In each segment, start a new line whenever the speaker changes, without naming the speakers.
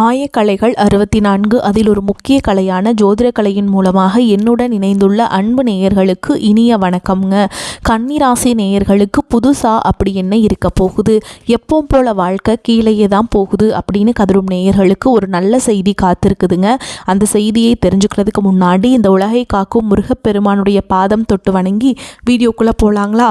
ஆயக்கலைகள் அறுபத்தி நான்கு அதில் ஒரு முக்கிய கலையான ஜோதிட கலையின் மூலமாக என்னுடன் இணைந்துள்ள அன்பு நேயர்களுக்கு இனிய வணக்கம்ங்க. கன்னிராசி நேயர்களுக்கு புதுசாக அப்படி என்ன இருக்க போகுது? எப்பவும் போல வாழ்க்கை கீழேயே தான் போகுது அப்படின்னு கதரும் நேயர்களுக்கு ஒரு நல்ல செய்தி காத்திருக்குதுங்க. அந்த செய்தியை தெரிஞ்சுக்கிறதுக்கு முன்னாடி இந்த உலகை காக்கும் முருகப்பெருமானுடைய பாதம் தொட்டு வணங்கி வீடியோக்குள்ளே போகலாங்களா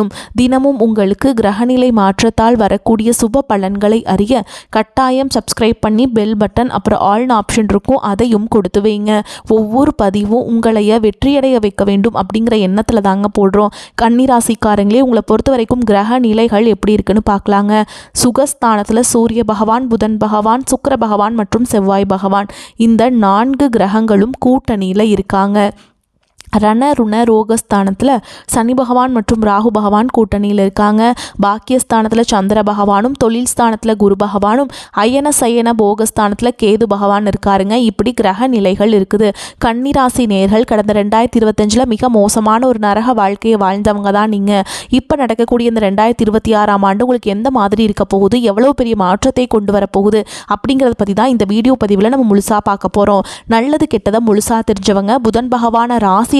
வேணும் தினமும் உங்களுக்கு கிரகநிலை மாற்றத்தால் வரக்கூடிய சுப பலன்களை அறிய கட்டாயம் சப்ஸ்கிரைப் பண்ணி பெல் பட்டன் அப்புறம் ஆல்னு ஆப்ஷன் இருக்கும். அதையும் கொடுத்து வைங்க. ஒவ்வொரு பதிவும் உங்களைய வெற்றியடைய வைக்க வேண்டும் அப்படிங்கிற எண்ணத்தில் தாங்க போடுறோம். கன்னிராசிக்காரங்களே உங்களை பொறுத்த வரைக்கும் கிரக நிலைகள் எப்படி இருக்குன்னு பார்க்கலாங்க சுகஸ்தானத்தில் சூரிய பகவான் புதன் பகவான் சுக்கர பகவான் மற்றும் செவ்வாய் பகவான். இந்த நான்கு கிரகங்களும் கூட்டணியில் இருக்காங்க. ரண ருண ரோகஸ்தானத்தில் சனி பகவான் மற்றும் ராகு பகவான் கூட்டணியில் இருக்காங்க. பாக்கியஸ்தானத்தில் சந்திர பகவானும் தொழில் ஸ்தானத்தில் குரு பகவானும் அயன சயன போகஸ்தானத்தில் கேது பகவான் இருக்காருங்க. இப்படி கிரக நிலைகள் இருக்குது. கன்னிராசி நேர்கள் கடந்த ரெண்டாயிரத்தி இருபத்தஞ்சில் மிக மோசமான ஒரு நரக வாழ்க்கையை வாழ்ந்தவங்க தான் நீங்கள் இப்போ நடக்கக்கூடிய இந்த ரெண்டாயிரத்தி இருபத்தி ஆறாம் ஆண்டு உங்களுக்கு எந்த மாதிரி இருக்க போகுது? எவ்வளோ பெரிய மாற்றத்தை கொண்டு வரப்போகுது அப்படிங்கிறத பற்றி தான் இந்த வீடியோ பதிவில் நம்ம முழுசாக பார்க்க போகிறோம் நல்லது கெட்டதை முழுசாக தெரிஞ்சவங்க புதன் பகவான ராசி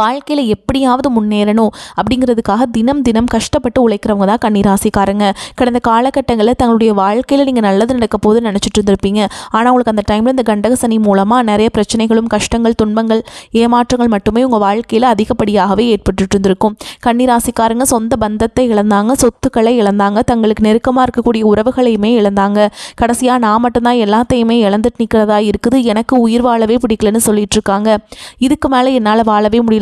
வாழ்க்கையில் எப்படியாவது முன்னேறணும் அப்படிங்கிறதுக்காக தினம் தினம் கஷ்டப்பட்டு உழைக்கிறவங்க தான் கன்னிராசிக்காரங்க. கடந்த காலகட்டங்களில் தங்களுடைய வாழ்க்கையில் நீங்கள் நல்லது நடக்க போது நினச்சிட்டு இருந்திருப்பீங்க. ஆனால் உங்களுக்கு அந்த டைமில் இந்த கண்டக சனி மூலமாக நிறைய பிரச்சனைகளும் கஷ்டங்கள் துன்பங்கள் ஏமாற்றங்கள் மட்டுமே உங்கள் வாழ்க்கையில் அதிகப்படியாகவே ஏற்பட்டு இருந்திருக்கும். கன்னிராசிக்காரங்க சொந்த பந்தத்தை இழந்தாங்க சொத்துக்களை இழந்தாங்க தங்களுக்கு நெருக்கமாக இருக்கக்கூடிய உறவுகளையுமே இழந்தாங்க. கடைசியாக நான் மட்டும்தான் எல்லாத்தையுமே இழந்துட்டு நிற்கிறதா இருக்குது. எனக்கு உயிர் வாழவே பிடிக்கலன்னு சொல்லிட்டு இருக்காங்க. இதுக்கு மேலே என்னால் வாழவே முடியல.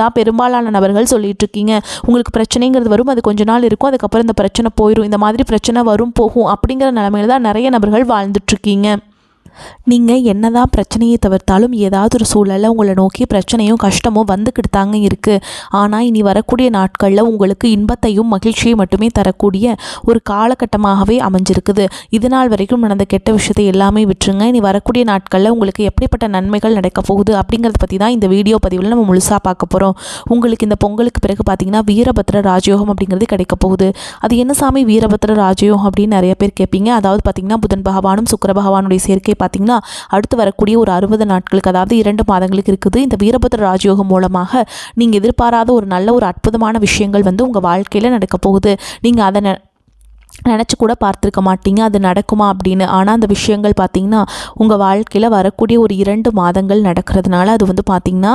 தான் பெரும்பாலான நபர்கள் சொல்லிட்டு இருக்கீங்க உங்களுக்கு பிரச்சனைங்கிறது வரும் அது கொஞ்ச நாள் இருக்கும் அதுக்கப்புறம் இந்த பிரச்சனை போயிடும் இந்த மாதிரி பிரச்சனை வரும் போகும் அப்படிங்கிற நிலமையில தான் நிறைய நபர்கள் வாழ்ந்துட்டுருக்கீங்க. நீங்கள் என்ன தான் பிரச்சனையை தவிர்த்தாலும் ஏதாவது ஒரு சூழலில் உங்களை நோக்கி பிரச்சனையும் கஷ்டமும் வந்துக்கிட்டு தாங்க இருக்குது ஆனால் இனி வரக்கூடிய நாட்களில் உங்களுக்கு இன்பத்தையும் மகிழ்ச்சியை மட்டுமே தரக்கூடிய ஒரு காலகட்டமாகவே அமைஞ்சிருக்குது. இது நாள் வரைக்கும் நடந்த கெட்ட விஷயத்தை எல்லாமே விட்டுருங்க. இனி வரக்கூடிய நாட்களில் உங்களுக்கு எப்படிப்பட்ட நன்மைகள் நடக்க போகுது அப்படிங்கிறத பற்றி தான் இந்த வீடியோ பதிவில் நம்ம முழுசாக பார்க்க போகிறோம் உங்களுக்கு இந்த பொங்கலுக்கு பிறகு பார்த்தீங்கன்னா வீரபத்ர ராஜயோகம் அப்படிங்கிறது கிடைக்க போகுது. அது என்ன சாமி? வீரபத்ர ராஜயோகம் அப்படின்னு நிறைய பேர் கேட்பீங்க அதாவது பார்த்தீங்கன்னா புதன் பகவானும் சுக்கர பகவானுடைய சேர்க்கை பார்த்திங்கன்னா அடுத்து வரக்கூடிய ஒரு அறுபது நாட்களுக்கு அதாவது இரண்டு மாதங்களுக்கு இருக்குது. இந்த வீரபத்ர ராஜயோகம் மூலமாக நீங்கள் எதிர்பாராத ஒரு நல்ல ஒரு அற்புதமான விஷயங்கள் வந்து உங்கள் வாழ்க்கையில் நடக்க போகுது. நீங்கள் அதை நினச்சி கூட பார்த்துருக்க மாட்டீங்க. அது நடக்குமா அப்படின்னு. ஆனால் அந்த விஷயங்கள் பார்த்திங்கன்னா உங்கள் வாழ்க்கையில் வரக்கூடிய ஒரு இரண்டு மாதங்கள் நடக்கிறதுனால அது வந்து பார்த்திங்கன்னா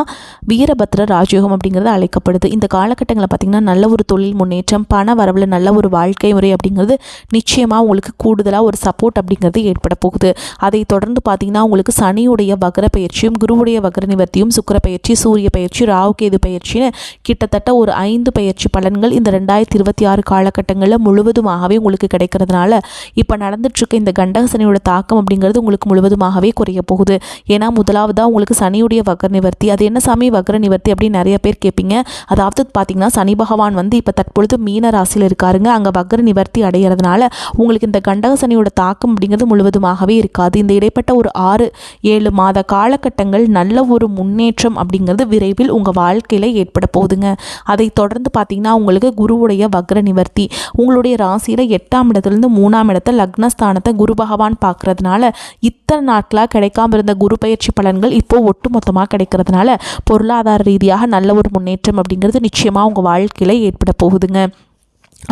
வீரபத்ர ராஜயோகம் அப்படிங்கிறது அழைக்கப்படுது. இந்த காலகட்டங்களில் பார்த்திங்கன்னா நல்ல ஒரு தொழில் முன்னேற்றம் பண வரவில் நல்ல ஒரு வாழ்க்கை முறை அப்படிங்கிறது நிச்சயமாக உங்களுக்கு கூடுதலாக ஒரு சப்போர்ட் அப்படிங்கிறது ஏற்பட போகுது. அதை தொடர்ந்து பார்த்திங்கன்னா உங்களுக்கு சனியுடைய வகர பயிற்சியும் குருவுடைய வகர நிவர்த்தியும் சுக்கர பயிற்சி சூரிய பயிற்சி ராவுகேது பயிற்சின்னு கிட்டத்தட்ட ஒரு ஐந்து பயிற்சி பலன்கள் இந்த ரெண்டாயிரத்தி இருபத்தி ஆறு காலகட்டங்களில் முழுவதுமாகவே உங்களுக்கு கிடைக்கிறதுனால இப்போ நடந்துட்டுருக்க இந்த கண்டக சனியோட தாக்கம் அப்படிங்கிறது உங்களுக்கு முழுவதுமாகவே குறைய போகுது. ஏன்னா முதலாவதாக உங்களுக்கு சனியுடைய வக்ர நிவர்த்தி. அது என்ன சாமி? வக்ர நிவர்த்தி அப்படின்னு நிறைய பேர் கேட்பீங்க அதாவது பார்த்தீங்கன்னா சனி பகவான் வந்து இப்போ தற்பொழுது மீன ராசியில் இருக்காருங்க. அங்கே வக்ர நிவர்த்தி அடைகிறதுனால உங்களுக்கு இந்த கண்டக சனியோட தாக்கம் அப்படிங்கிறது முழுவதுமாகவே இருக்காது. இந்த இடைப்பட்ட ஒரு ஆறு ஏழு மாத காலகட்டங்கள் நல்ல ஒரு முன்னேற்றம் அப்படிங்கிறது விரைவில் உங்கள் வாழ்க்கையில் ஏற்பட போகுதுங்க. அதை தொடர்ந்து பார்த்தீங்கன்னா உங்களுக்கு குருவுடைய வக்ர நிவர்த்தி. உங்களுடைய ராசியில் எட்டாம் இடத்துலேருந்து மூணாம் இடத்த லக்னஸ்தானத்தை குரு பகவான் பார்க்கறதுனால இத்தனை நாட்களாக கிடைக்காம இருந்த குரு பயிற்சி பலன்கள் இப்போ ஒட்டு மொத்தமாக கிடைக்கிறதுனால பொருளாதார ரீதியாக நல்ல ஒரு முன்னேற்றம் அப்படிங்கிறது நிச்சயமாக உங்கள் வாழ்க்கையில் ஏற்பட போகுதுங்க.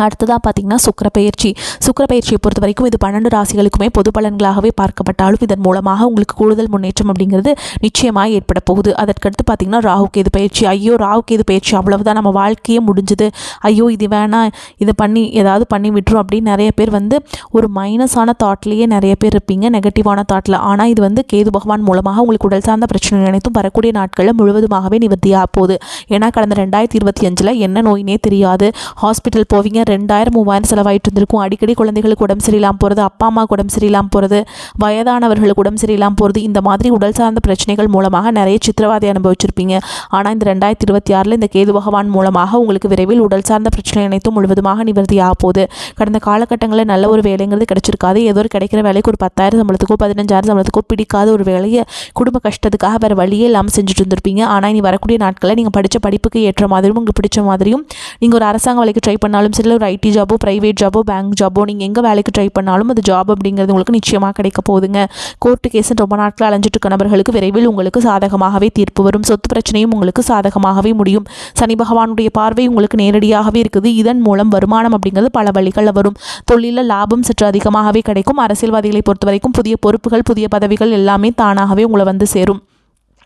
அடுத்ததாக பார்த்தீங்கன்னா சுக்கரப்பயிற்சி சுக்கரப்பயிற்சியை பொறுத்த வரைக்கும் இது பன்னெண்டு ராசிகளுக்குமே பொது பலன்களாகவே பார்க்கப்பட்டாலும் இதன் மூலமாக உங்களுக்கு கூடுதல் முன்னேற்றம் அப்படிங்கிறது நிச்சயமாக ஏற்பட போகுது. அதற்கடுத்து பார்த்தீங்கன்னா ராகு கேது பயிற்சி. ஐயோ ராகு கேது பயிற்சி அவ்வளவுதான். நம்ம வாழ்க்கையே முடிஞ்சுது. ஐயோ இது வேணாம் இதை பண்ணி ஏதாவது பண்ணி விட்டுரும் அப்படின்னு நிறைய பேர் வந்து ஒரு மைனஸான தாட்லேயே நிறைய பேர் இருப்பீங்க. நெகட்டிவான தாட்டில் ஆனால் இது வந்து கேது பகவான் மூலமாக உங்களுக்கு உடல் சார்ந்த பிரச்சனை அனைத்தும் வரக்கூடிய நாட்களில் முழுவதுமாகவே நிவர்த்தியாக போகுது. ஏன்னா கடந்த ரெண்டாயிரத்தி இருபத்தி அஞ்சில் என்ன நோயினே தெரியாது. ஹாஸ்பிட்டல் போவீங்க. ரெண்டாயிரம் மூவாயிரம் செலவாயிட்டு இருந்திருக்கும் அடிக்கடி குழந்தைகளுக்கு உடம்பு சரியில்லாமல் போகிறது அப்பா அம்மாவுக்கு உடம்பு சரியில்லாமல் போகிறது வயதானவர்களுக்கு உடம்பு சரியில்லாமல் போகிறது இந்த மாதிரி உடல் சார்ந்த பிரச்சனைகள் மூலமாக நிறைய சித்திரவாதை அனுபவிச்சிருப்பீங்க. ஆனால் இந்த ரெண்டாயிரத்தி இருபத்தி ஆறில் இந்த கேது பகவான் மூலமாக உங்களுக்கு விரைவில் உடல் சார்ந்த பிரச்சனை அனைத்தும் முழுவதுமாக நிவர்த்தி ஆக போகுது. கடந்த காலகட்டங்களில் நல்ல ஒரு வேலைங்கிறது கிடைச்சிருக்காது. ஏதோ ஒரு கிடைக்கிற வேலைக்கு ஒரு பத்தாயிரம் சம்பளத்துக்கோ பதினஞ்சாயிரம் சம்பளத்துக்கோ பிடிக்காத ஒரு வேலையை குடும்ப கஷ்டத்துக்காக வேறு வழியே இல்லாமல் செஞ்சுட்டு இருந்திருப்பீங்க ஆனால் இனி வரக்கூடிய நாட்களில் நீங்கள் படித்த படிப்புக்கு ஏற்ற மாதிரியும் உங்களுக்கு பிடிச்ச மாதிரியும் நீங்கள் ஒரு அரசாங்க வேலைக்கு ட்ரை பண்ணாலும் சரி ஒரு ஐடி ஜாபோ ப்ரைவேட் ஜாபோ பேங்க் ஜாபோ நீங்கள் எங்கே வேலைக்கு ட்ரை பண்ணாலும் அது ஜாப் அப்படிங்கிறது உங்களுக்கு நிச்சயமாக கிடைக்க போகுதுங்க. கோர்ட்டு கேஸ் ரொம்ப நாட்கள் அலைஞ்சிட்டு இருக்க நபர்களுக்கு விரைவில் உங்களுக்கு சாதகமாகவே தீர்ப்பு வரும். சொத்து பிரச்சனையும் உங்களுக்கு சாதகமாகவே முடியும். சனி பகவானுடைய பார்வை உங்களுக்கு நேரடியாகவே இருக்குது. இதன் மூலம் வருமானம் அப்படிங்கிறது பல வழிகளில் வரும். தொழிலில் லாபம் சற்று அதிகமாகவே கிடைக்கும். அரசியல்வாதிகளை பொறுத்த வரைக்கும் புதிய பொறுப்புகள் புதிய பதவிகள் எல்லாமே தானாகவே உங்களை வந்து சேரும்.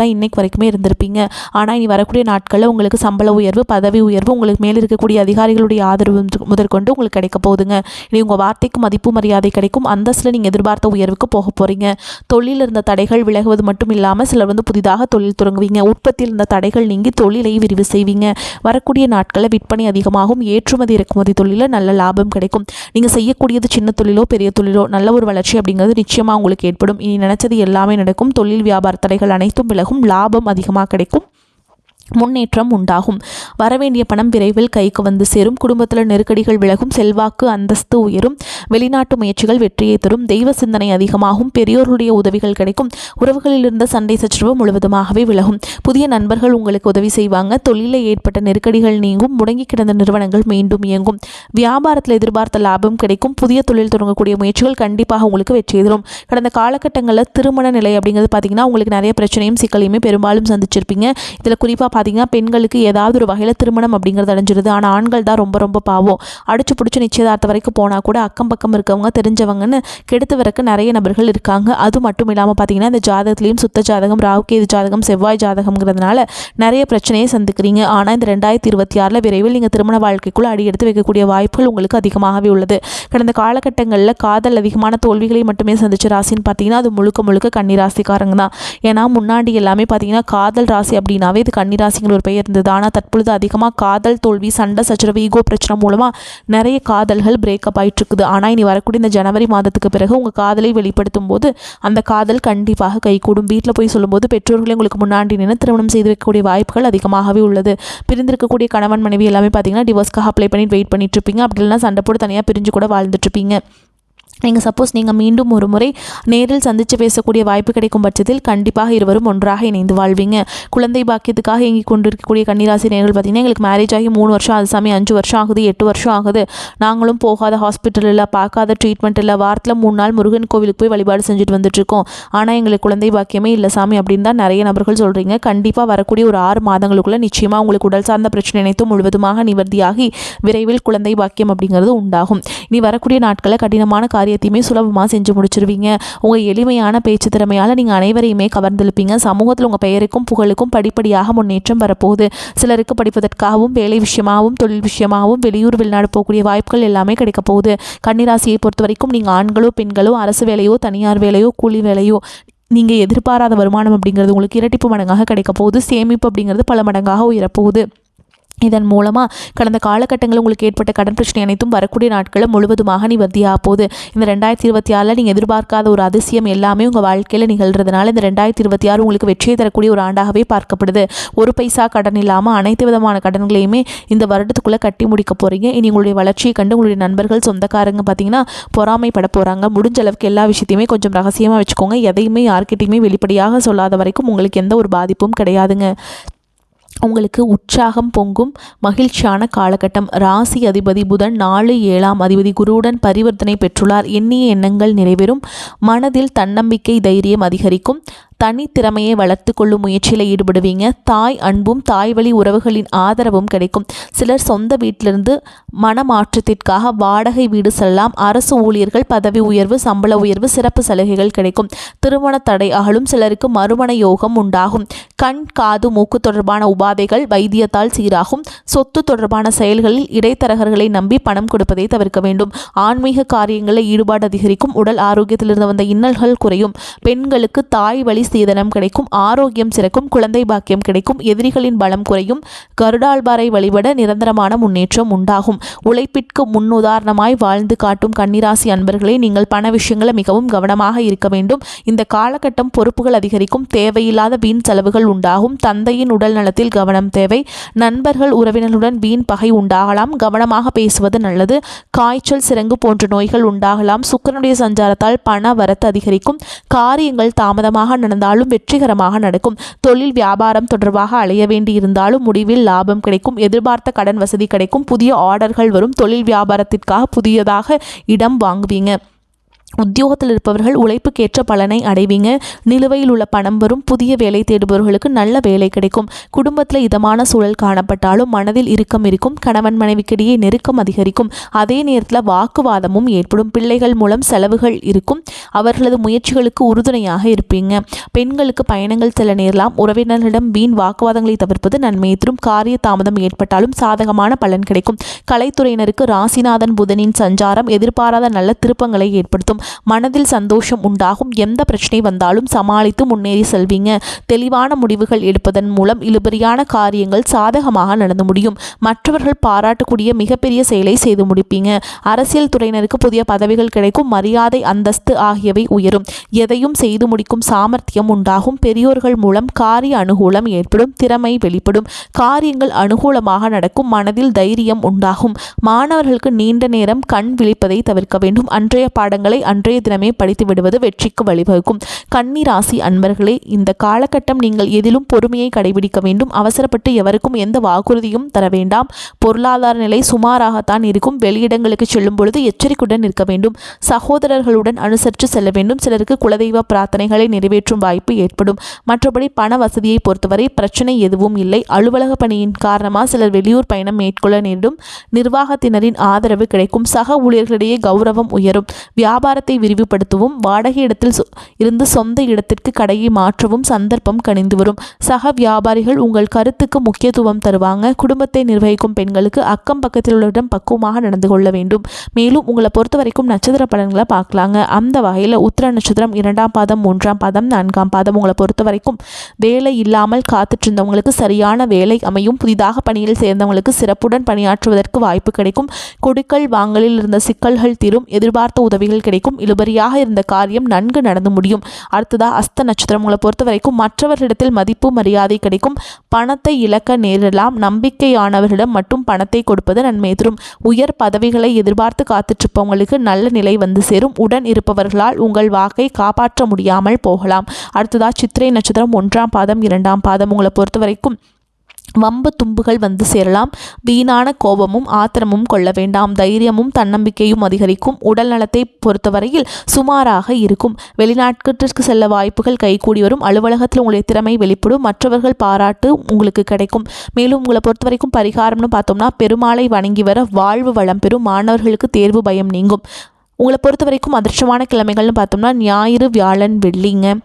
தான் இன்னைக்கு வரைக்குமே இருந்திருப்பீங்க. ஆனால் இனி வரக்கூடிய நாட்களில் உங்களுக்கு சம்பள உயர்வு பதவி உயர்வு உங்களுக்கு மேலே இருக்கக்கூடிய அதிகாரிகளுடைய ஆதரவு முதற்கொண்டு உங்களுக்கு கிடைக்க போகுதுங்க. இனி உங்கள் வார்த்தைக்கு மதிப்பு மரியாதை கிடைக்கும். அந்தஸ்தில் நீங்கள் எதிர்பார்த்த உயர்வுக்கு போக போகிறீங்க தொழிலில் இருந்த தடைகள் விலகுவது மட்டும் இல்லாமல் சிலர் வந்து புதிதாக தொழில் தொடங்குவீங்க. உற்பத்தியில் இருந்த தடைகள் நீங்கி தொழிலை விரிவு செய்வீங்க. வரக்கூடிய நாட்களில் விற்பனை அதிகமாகும். ஏற்றுமதி இறக்குமதி தொழிலில் நல்ல லாபம் கிடைக்கும். நீங்கள் செய்யக்கூடியது சின்ன தொழிலோ பெரிய தொழிலோ நல்ல ஒரு வளர்ச்சி அப்படிங்கிறது நிச்சயமாக உங்களுக்கு ஏற்படும். இனி நினைச்சது எல்லாமே நடக்கும். தொழில் வியாபார தடைகள் அனைத்தும் விலகும் லாபம் அதிகமாக கிடைக்கும். முன்னேற்றம் உண்டாகும். வரவேண்டிய பணம் விரைவில் கைக்கு வந்து சேரும். குடும்பத்தில் நெருக்கடிகள் விலகும். செல்வாக்கு அந்தஸ்து உயரும். வெளிநாட்டு முயற்சிகள் வெற்றியை தரும். தெய்வ சிந்தனை அதிகமாகும். பெரியோர்களுடைய உதவிகள் கிடைக்கும். உறவுகளில் இருந்த சண்டை சச்சரவு முழுவதுமாகவே விலகும். புதிய நண்பர்கள் உங்களுக்கு உதவி செய்வாங்க. தொழிலில் ஏற்பட்ட நெருக்கடிகள் நீங்கும். முடங்கி கிடந்த நிறுவனங்கள் மீண்டும் இயங்கும். வியாபாரத்தில் எதிர்பார்த்த லாபம் கிடைக்கும். புதிய தொழில் தொடங்கக்கூடிய முயற்சிகள் கண்டிப்பாக உங்களுக்கு வெற்றி தரும். கடந்த காலகட்டங்களில் திருமண நிலை அப்படிங்கிறது பார்த்தீங்கன்னா உங்களுக்கு நிறைய பிரச்சனையும் சிக்கலையுமே பெரும்பாலும் சந்திச்சிருப்பீங்க. இதில் குறிப்பாக பார்த்தீங்கன்னா பெண்களுக்கு ஏதாவது ஒரு வகையில் திருமணம் அப்படிங்கிறது அடைஞ்சிருது. ஆனால் ஆண்கள் தான் ரொம்ப ரொம்ப பாவம். அடிச்சு பிடிச்சி நிச்சயதார்த்த வரைக்கும் போனால் கூட அக்கம் பக்கம் இருக்கவங்க தெரிஞ்சவங்கன்னு கெடுத்து வரக்கு நிறைய நபர்கள் இருக்காங்க. அது மட்டும் இல்லாமல் பார்த்தீங்கன்னா இந்த ஜாதகத்துலேயும் சுத்த ஜாதகம் ராவுகேது ஜாதகம் செவ்வாய் ஜாதகம்ங்கிறதுனால நிறைய பிரச்சனையை சந்திக்கிறீங்க. ஆனால் இந்த ரெண்டாயிரத்தி இருபத்தி ஆறில் விரைவில் நீங்கள் திருமண வாழ்க்கைக்குள்ளே அடி எடுத்து வைக்கக்கூடிய வாய்ப்புகள் உங்களுக்கு அதிகமாகவே உள்ளது. கடந்த காலகட்டங்களில் காதல் அதிகமான தோல்விகளை மட்டுமே சந்திச்ச ராசின்னு பார்த்தீங்கன்னா அது முழுக்க முழுக்க கன்னி ராசிக்காரங்க தான். ஏன்னா முன்னாடி எல்லாமே பார்த்தீங்கன்னா காதல் ராசி அப்படின்னாவே இது கன்னி ராசிங்கிற ஒரு பெயர் இருந்தது. ஆனால் தற்பொழுது அதிகமாக காதல் தோல்வி சண்டை சச்சரவு ஈகோ பிரச்சனை மூலமாக நிறைய காதல்கள் பிரேக்கப் ஆகிட்டு இருக்குது ஆனால் இனி வரக்கூடிய இந்த ஜனவரி மாதத்துக்கு பிறகு உங்கள் காதலை வெளிப்படுத்தும் போது அந்த காதல் கண்டிப்பாக கைகூடும். வீட்டில் போய் சொல்லும்போது பெற்றோர்களே உங்களுக்கு முன்னாடி நின்று திருமணம் செய்து வைக்கக்கூடிய வாய்ப்புகள் அதிகமாகவே உள்ளது. பிரிந்திருக்கக்கூடிய கணவன் மனைவி எல்லாமே பார்த்தீங்கன்னா டிவோர்ஸ்க்காக அப்ளை பண்ணிட்டு வெயிட் பண்ணிட்டு இருப்பீங்க. அப்படி இல்லைன்னா சண்டை போட்டு தனியாக பிரிஞ்சு கூட வாழ்ந்துட்டு இருப்பீங்க. நீங்கள் சப்போஸ் நீங்கள் மீண்டும் ஒரு முறை நேரில் சந்தித்து பேசக்கூடிய வாய்ப்பு கிடைக்கும் பட்சத்தில் கண்டிப்பாக இருவரும் ஒன்றாக இணைந்து வாழ்வீங்க. குழந்தை பாக்கியத்துக்காக இயங்கி கொண்டிருக்கக்கூடிய கன்னிராசி நேர்கள் பார்த்தீங்கன்னா எங்களுக்கு மேரேஜ் ஆகி மூணு வருஷம் அது சாமி அஞ்சு வருஷம் ஆகுது எட்டு வருஷம் ஆகுது. நாங்களும் போகாத ஹாஸ்பிட்டல் இல்லை பார்க்காத ட்ரீட்மெண்ட் இல்லை வாரத்தில் மூணு நாள் முருகன் கோவிலுக்கு போய் வழிபாடு செஞ்சுட்டு வந்துட்டுருக்கோம். ஆனால் எங்களுக்கு குழந்தை பாக்கியமே இல்லை சாமி அப்படின்னு தான் நிறைய நபர்கள் சொல்கிறீங்க கண்டிப்பாக வரக்கூடிய ஒரு ஆறு மாதங்களுக்குள்ளே நிச்சயமாக உங்களுக்கு உடல் சார்ந்த பிரச்சனை அனைத்தும் முழுவதுமாக நிவர்த்தியாகி விரைவில் குழந்தை பாக்கியம் அப்படிங்கிறது உண்டாகும். இனி வரக்கூடிய நாட்களில் கடினமான காரியத்தையுமே சுலபமாக செஞ்சு முடிச்சிருவீங்க. உங்கள் எளிமையான பேச்சு திறமையால் நீங்கள் அனைவரையுமே கவர்ந்திருப்பீங்க சமூகத்தில் உங்கள் பெயருக்கும் புகழுக்கும் படிப்படியாக முன்னேற்றம் வரப்போகுது. சிலருக்கு படிப்பதற்காகவும் வேலை விஷயமாகவும் தொழில் விஷயமாகவும் வெளியூர் வெளிநாடு போகக்கூடிய வாய்ப்புகள் எல்லாமே கிடைக்க போகுது. கன்னிராசியை பொறுத்த வரைக்கும் நீங்கள் ஆண்களோ பெண்களோ அரசு வேலையோ தனியார் வேலையோ கூலி வேலையோ நீங்கள் எதிர்பாராத வருமானம் அப்படிங்கிறது உங்களுக்கு இரட்டிப்பு மடங்காக கிடைக்க போகுது. சேமிப்பு அப்படிங்கிறது பல மடங்காக உயரப்போகுது இதன் மூலமாக கடந்த காலகட்டங்களில் உங்களுக்கு ஏற்பட்ட கடன் பிரச்சனை அனைத்தும் வரக்கூடிய நாட்களில் முழுவதுமாக நிவர்த்தியாக போகுது. இந்த ரெண்டாயிரத்தி இருபத்தி ஆறில் நீங்கள் எதிர்பார்க்காத ஒரு அதிசயம் எல்லாமே உங்கள் வாழ்க்கையில் நிகழ்கிறதுனால இந்த ரெண்டாயிரத்தி இருபத்தி ஆறு உங்களுக்கு வெற்றியை தரக்கூடிய ஒரு ஆண்டாகவே பார்க்கப்படுது. ஒரு பைசா கடன் இல்லாமல் அனைத்து விதமான கடன்களையுமே இந்த வருடத்துக்குள்ளே கட்டி முடிக்க போகிறீங்க இனி உங்களுடைய வளர்ச்சியை கண்டு உங்களுடைய நண்பர்கள் சொந்தக்காரங்க பார்த்தீங்கன்னா பொறாமைப்பட போகிறாங்க முடிஞ்ச அளவுக்கு எல்லா விஷயத்தையுமே கொஞ்சம் ரகசியமாக வச்சுக்கோங்க. எதையுமே யார்கிட்டையுமே வெளிப்படையாக சொல்லாத வரைக்கும் உங்களுக்கு எந்த ஒரு பாதிப்பும் கிடையாதுங்க. உங்களுக்கு உற்சாகம் பொங்கும் மகிழ்ச்சியான காலகட்டம். ராசி அதிபதி புதன் நாலு ஏழாம் அதிபதி குருவுடன் பரிவர்த்தனை பெற்றுள்ளார். எண்ணிய எண்ணங்கள் நிறைவேறும். மனதில் தன்னம்பிக்கை தைரியம் அதிகரிக்கும். தனித்திறமையை வளர்த்து கொள்ளும் முயற்சியில் ஈடுபடுவீங்க. தாய் அன்பும் தாய் வழி உறவுகளின் ஆதரவும் கிடைக்கும். சிலர் சொந்த வீட்டிலிருந்து மனமாற்றத்திற்காக வாடகை வீடு செல்லலாம். அரசு ஊழியர்கள் பதவி உயர்வு சம்பள உயர்வு சிறப்பு சலுகைகள் கிடைக்கும். திருமண தடை அகலும். சிலருக்கு மறுமண யோகம் உண்டாகும். கண் காது மூக்கு தொடர்பான உபாதைகள் வைத்தியத்தால் சீராகும். சொத்து தொடர்பான செயல்களில் இடைத்தரகர்களை நம்பி பணம் கொடுப்பதை தவிர்க்க வேண்டும். ஆன்மீக காரியங்களில் ஈடுபாடு அதிகரிக்கும். உடல் ஆரோக்கியத்திலிருந்து வந்த இன்னல்கள் குறையும். பெண்களுக்கு தாய் வழி சீதனம் கிடைக்கும் ஆரோக்கியம் சிறக்கும் குழந்தை பாக்கியம் கிடைக்கும் எதிரிகளின் பலம் குறையும் கருடாழ்வாரை வழிபட நிரந்தரமான முன்னேற்றம் உண்டாகும். உழைப்பிற்கு முன்னுதாரணமாய் வாழ்ந்து காட்டும் கன்னிராசி அன்பர்களே நீங்கள் பண விஷயங்களை மிகவும் கவனமாக இருக்க வேண்டும். இந்த காலகட்டம் பொறுப்புகள் அதிகரிக்கும் தேவையில்லாத வீண் செலவுகள் உண்டாகும் தந்தையின் உடல் நலத்தில் கவனம் தேவை நண்பர்கள் உறவினர்களுடன் வீண் பகை உண்டாகலாம் கவனமாக பேசுவது நல்லது காய்ச்சல் சிறங்கு போன்ற நோய்கள் உண்டாகலாம் சுக்கரனுடைய சஞ்சாரத்தால் பண வரத்து அதிகரிக்கும் காரியங்கள் தாமதமாக நடந்தாலும் வெற்றிகரமாக நடக்கும். தொழில் வியாபாரம் தொடர்பாக அலைய வேண்டி இருந்தாலும் முடிவில் லாபம் கிடைக்கும். எதிர்பார்த்த கடன் வசதி கிடைக்கும். புதிய ஆர்டர்கள் வரும். தொழில் வியாபாரத்திற்காக புதியதாக இடம் வாங்குவீங்க. உத்தியோகத்தில் இருப்பவர்கள் உழைப்புக்கேற்ற பலனை அடைவீங்க. நிலுவையில் உள்ள பணம் வரும். புதிய வேலை தேடுபவர்களுக்கு நல்ல வேலை கிடைக்கும். குடும்பத்தில் இதமான சூழல் காணப்பட்டாலும் மனதில் இறுக்கம் இருக்கும். கணவன் மனைவிக்கிடையே நெருக்கம் அதிகரிக்கும். அதே நேரத்தில் வாக்குவாதமும் ஏற்படும். பிள்ளைகள் மூலம் செலவுகள் இருக்கும். அவர்களது முயற்சிகளுக்கு உறுதுணையாக இருப்பீங்க. பெண்களுக்கு பயணங்கள் செல்ல நேரலாம். உறவினர்களிடம் வீண் வாக்குவாதங்களை தவிர்ப்பது நன்மையை தரும். காரிய தாமதம் ஏற்பட்டாலும் சாதகமான பலன் கிடைக்கும். கலைத்துறையினருக்கு ராசிநாதன் புதனின் சஞ்சாரம் எதிர்பாராத நல்ல திருப்பங்களை ஏற்படுத்தும். மனதில் சந்தோஷம் உண்டாகும். எந்த பிரச்சனை வந்தாலும் சமாளித்து முன்னேறி செல்வீங்க. தெளிவான முடிவுகள் எடுப்பதன் மூலம் இழுபறியான காரியங்கள் சாதகமாக நடந்து முடியும். மற்றவர்கள் பாராட்டக்கூடிய மிகப்பெரிய செயலை செய்து முடிப்பீங்க. அரசியல் துறையினருக்கு புதிய பதவிகள் கிடைக்கும். மரியாதை அந்தஸ்து ஆகியவை உயரும். எதையும் செய்து முடிக்கும் சாமர்த்தியம் உண்டாகும். பெரியோர்கள் மூலம் காரிய அனுகூலம் ஏற்படும். திறமை வெளிப்படும். காரியங்கள் அனுகூலமாக நடக்கும். மனதில் தைரியம் உண்டாகும். மாணவர்களுக்கு நீண்ட நேரம் கண் விழிப்பதை தவிர்க்க வேண்டும். அன்றைய பாடங்களை அன்றைய தினமே படித்து விடுவது வெற்றிக்கு வழிவகுக்கும். கன்னி ராசி அன்பர்களே இந்த காலகட்டம் நீங்கள் எதிலும் பொறுமையை கடைபிடிக்க வேண்டும். அவசரப்பட்டு எவருக்கும் எந்த வாக்குறுதியும் தர வேண்டாம். பொருளாதார நிலை சுமாராகத்தான் இருக்கும். வெளியிடங்களுக்கு செல்லும் பொழுது எச்சரிக்கையுடன் இருக்க வேண்டும். சகோதரர்களுடன் அனுசரித்து செல்ல வேண்டும். சிலருக்கு குலதெய்வ பிரார்த்தனைகளை நிறைவேற்றும் வாய்ப்பு ஏற்படும். மற்றபடி பண வசதியை பொறுத்தவரை பிரச்சனை எதுவும் இல்லை. அலுவலக பணியின் காரணமாக சிலர் வெளியூர் பயணம் மேற்கொள்ள நேரிடும். நிர்வாகத்தினரின் ஆதரவு கிடைக்கும். சக ஊழியர்களிடையே கௌரவம் உயரும். வியாபார வியாபாரத்தை விரிவுபடுத்தவும் வாடகை இடத்தில் இருந்து சொந்த இடத்திற்கு கடையை மாற்றவும் சந்தர்ப்பம் கணிந்து வரும். சக வியாபாரிகள் உங்கள் கருத்துக்கு முக்கியத்துவம் தருவாங்க. குடும்பத்தை நிர்வகிக்கும் பெண்களுக்கு அக்கம் பக்கத்தில் உள்ளவரிடம் பக்குவமாக நடந்து கொள்ள வேண்டும். மேலும் உங்களை பொறுத்த வரைக்கும் நட்சத்திர பலன்களை பார்க்கலாங்க. அந்த வகையில் உத்திர நட்சத்திரம் இரண்டாம் பாதம் மூன்றாம் பாதம் நான்காம் பாதம் உங்களை பொறுத்த வரைக்கும் வேலை இல்லாமல் காத்துட்டு இருந்தவங்களுக்கு சரியான வேலை அமையும். புதிதாக பணியில் சேர்ந்தவங்களுக்கு சிறப்புடன் பணியாற்றுவதற்கு வாய்ப்பு கிடைக்கும். கொடுக்கல் வாங்கலில் இருந்த சிக்கல்கள் தீரும். எதிர்பார்த்த உதவிகள் கிடைக்கும். இழுபறியாக இருந்த காரியம் நன்கு நடந்து முடியும். அடுத்ததா அஸ்த நட்சத்திரம் உங்களை பொறுத்த வரைக்கும் மற்றவர்களிடத்தில் மதிப்பு மரியாதை கிடைக்கும். பணத்தை இழக்க நேரிடலாம். நம்பிக்கையானவர்களிடம் மட்டும் பணத்தை கொடுப்பது நன்மை தரும் உயர் பதவிகளை எதிர்பார்த்து காத்துட்ருப்பவங்களுக்கு நல்ல நிலை வந்து சேரும். உடன் இருப்பவர்களால் உங்கள் வாக்கை காப்பாற்ற முடியாமல் போகலாம். அடுத்ததா சித்திரை நட்சத்திரம் ஒன்றாம் பாதம் இரண்டாம் பாதம் உங்களை பொறுத்த வரைக்கும் வம்பு தும்புகள் வந்து சேரலாம். வீணான கோபமும் ஆத்திரமும் கொள்ள வேண்டாம். தைரியமும் தன்னம்பிக்கையும் அதிகரிக்கும். உடல் நலத்தை பொறுத்தவரையில் சுமாராக இருக்கும். வெளிநாட்டிற்கு செல்ல வாய்ப்புகள் கைகூடி வரும். அலுவலகத்தில் உங்களுடைய திறமை வெளிப்படும். மற்றவர்கள் பாராட்டு உங்களுக்கு கிடைக்கும். மேலும் உங்களை பொறுத்த வரைக்கும் பரிகாரம்னு பார்த்தோம்னா பெருமாளை வணங்கி வர வாழ்வு வளம் பெறும். மாணவர்களுக்கு தேர்வு பயம் நீங்கும். உங்களை பொறுத்த வரைக்கும் அதிர்ஷ்டமான கிழமைகள்னு பார்த்தோம்னா ஞாயிறு வியாழன் வெள்ளிங்க.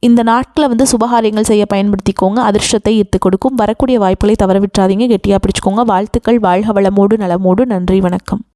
இந்த நாட்களை வந்து சுபகாரியங்கள் செய்ய பயன்படுத்திக்கோங்க. அதிர்ஷ்டத்தை ஈர்த்து கொடுக்கும். வரக்கூடிய வாய்ப்புகளை தவற விட்டுறாதீங்க கெட்டியாக பிடிச்சிக்கோங்க. வாழ்த்துக்கள். வாழ்க வளமோடு நலமோடு. நன்றி. வணக்கம்.